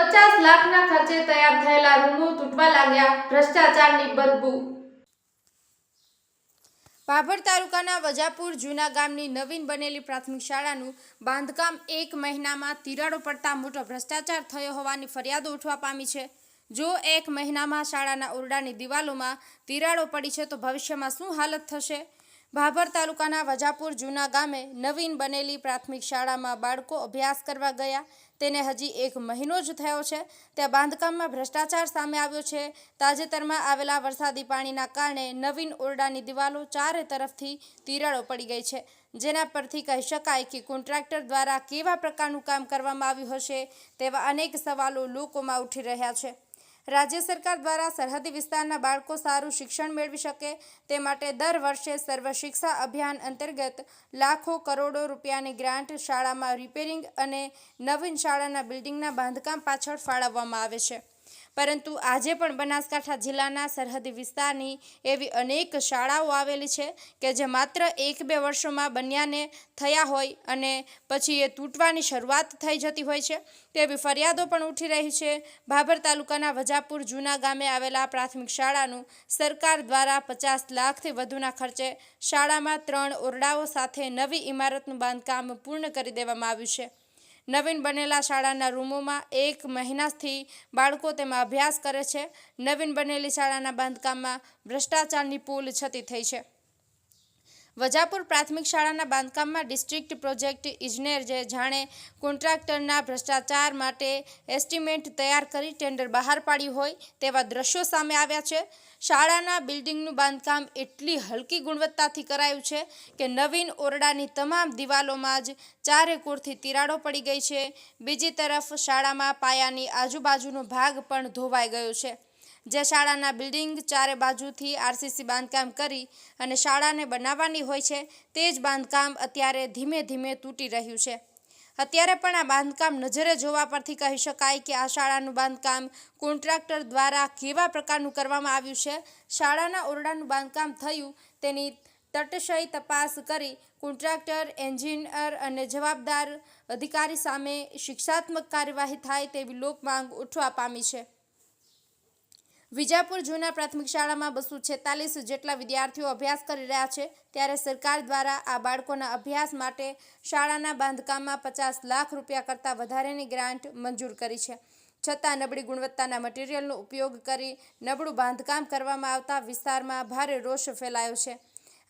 પચાસ લાખના ખર્ચે તૈયાર થયેલા રૂમો તૂટવા લાગ્યા ભ્રષ્ટાચારની બદબૂ. બાભર તાલુકાના વજાપુર જૂના ગામની નવીન બનેલી પ્રાથમિક શાળાનું બાંધકામ એક મહિનામાં તિરાડો પડતા મોટો ભ્રષ્ટાચાર થયો હોવાની ફરિયાદો ઉઠવા પામી છે. જો એક મહિનામાં શાળાના ઓરડાની દિવાલોમાં તિરાડો પડી છે તો ભવિષ્યમાં શું હાલત થશે? ભાભર તાલુકાના વજાપુર જૂના ગામે નવીન બનેલી પ્રાથમિક શાળામાં બાળકો અભ્યાસ કરવા ગયા. તેને હજી એક મહિનો જ થયો છે. ત્યાં બાંધકામમાં ભ્રષ્ટાચાર સામે આવ્યો છે. તાજેતરમાં આવેલા વરસાદી પાણીના કારણે નવીન ઓરડાની દિવાલો ચારે તરફથી તિરાડો પડી ગઈ છે. જેના પરથી કહી શકાય કે કોન્ટ્રાક્ટર દ્વારા કેવા પ્રકારનું કામ કરવામાં આવ્યું હશે તેવા અનેક સવાલો લોકોમાં ઉઠી રહ્યા છે. રાજ્ય સરકાર દ્વારા સરહદી વિસ્તારના બાળકો સારું શિક્ષણ મેળવી શકે તે માટે દર વર્ષે સર્વ શિક્ષા અભિયાન અંતર્ગત લાખો કરોડો રૂપિયાની ગ્રાન્ટ શાળામાં રિપેરિંગ અને નવીન શાળાના બિલ્ડિંગના બાંધકામ પાછળ ફાળવવામાં આવે છે. પરંતુ આજે પણ બનાસકાંઠા જિલ્લાના સરહદી વિસ્તારની એવી અનેક શાળાઓ આવેલી છે કે જે માત્ર એક બે વર્ષોમાં બન્યાને થયા હોય અને પછી એ તૂટવાની શરૂઆત થઈ જતી હોય છે. તેવી ફરિયાદો પણ ઉઠી રહી છે. ભાભર તાલુકાના વજાપુર જૂના ગામે આવેલા પ્રાથમિક શાળાનું સરકાર દ્વારા પચાસ લાખથી વધુના ખર્ચે શાળામાં ત્રણ ઓરડાઓ સાથે નવી ઇમારતનું બાંધકામ પૂર્ણ કરી દેવામાં આવ્યું છે. નવીન બનેલા શાળાના રૂમોમાં એક મહિનાથી બાળકો તેમાં અભ્યાસ કરે છે. નવીન બનેલી શાળાના બાંધકામમાં ભ્રષ્ટાચારની પુલ છતી થઈ છે. વજાપુર પ્રાથમિક શાળાના બાંધકામમાં ડિસ્ટ્રિક્ટ પ્રોજેક્ટ ઇજનેર જે જાણે કોન્ટ્રાક્ટરના ભ્રષ્ટાચાર માટે એસ્ટિમેટ તૈયાર કરી ટેન્ડર બહાર પાડ્યું હોય તેવા દ્રશ્યો સામે આવ્યા છે. શાળાના બિલ્ડિંગનું બાંધકામ એટલી હલકી ગુણવત્તાથી કરાયું છે કે નવીન ઓરડાની તમામ દિવાલોમાં જ ચારે કોરથી તિરાડો પડી ગઈ છે. બીજી તરફ શાળામાં પાયાની આજુબાજુનો ભાગ પણ ધોવાઈ ગયો છે. જે શાળાના બિલ્ડિંગ ચારે બાજુથી આરસીસી બાંધકામ કરી અને શાળાને બનાવવાની હોય છે, તે જ બાંધકામ અત્યારે ધીમે ધીમે તૂટી રહ્યું છે. અત્યારે પણ આ બાંધકામ નજરે જોવા પરથી કહી શકાય કે આ શાળાનું બાંધકામ કોન્ટ્રાક્ટર દ્વારા કેવા પ્રકારનું કરવામાં આવ્યું છે, શાળાના ઓરડાનું બાંધકામ થયું, તેની તટશય તપાસ કરી કોન્ટ્રાક્ટર, એન્જિનિયર અને જવાબદાર અધિકારી સામે શિક્ષાત્મક કાર્યવાહી થાય તેવી લોકમાંગ ઉઠવા પામી છે. વિજાપુર જૂના પ્રાથમિક શાળામાં બસો છેતાલીસ જેટલા વિદ્યાર્થીઓ અભ્યાસ કરી રહ્યા છે, ત્યારે સરકાર દ્વારા આ બાળકોના અભ્યાસ માટે શાળાના બાંધકામમાં પચાસ લાખ રૂપિયા કરતાં વધારેની ગ્રાન્ટ મંજૂર કરી છે. છતાં નબળી ગુણવત્તાના મટીરિયલનો ઉપયોગ કરી નબળું બાંધકામ કરવામાં આવતા વિસ્તારમાં ભારે રોષ ફેલાયો છે.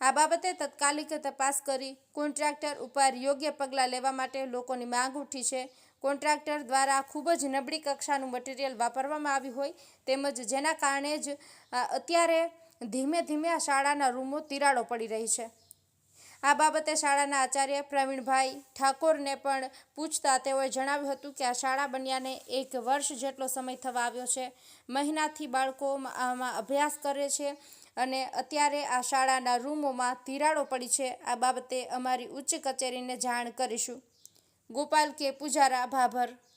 આ બાબતે તત્કાલિક તપાસ કરી કોન્ટ્રાક્ટર ઉપર યોગ્ય પગલાં લેવા માટે લોકોની માંગ ઉઠી છે. કોન્ટ્રાક્ટર દ્વારા ખૂબ જ નબળી કક્ષાનું મટીરિયલ વાપરવામાં આવ્યું હોય તેમજ જેના કારણે જ અત્યારે ધીમે ધીમે આ શાળાના રૂમો તિરાડો પડી રહી છે. આ બાબતે શાળાના આચાર્ય પ્રવીણભાઈ ઠાકોરને પણ પૂછતા તેઓએ જણાવ્યું હતું કે આ શાળા બન્યાને એક વર્ષ જેટલો સમય થવા આવ્યો છે. મહિનાથી બાળકો આમાં અભ્યાસ કરે છે અને અત્યારે આ શાળાના રૂમોમાં તિરાડો પડી છે. આ બાબતે અમારી ઉચ્ચ કચેરીને જાણ કરીશું. ગોપાલ કે પૂજારા ભાભર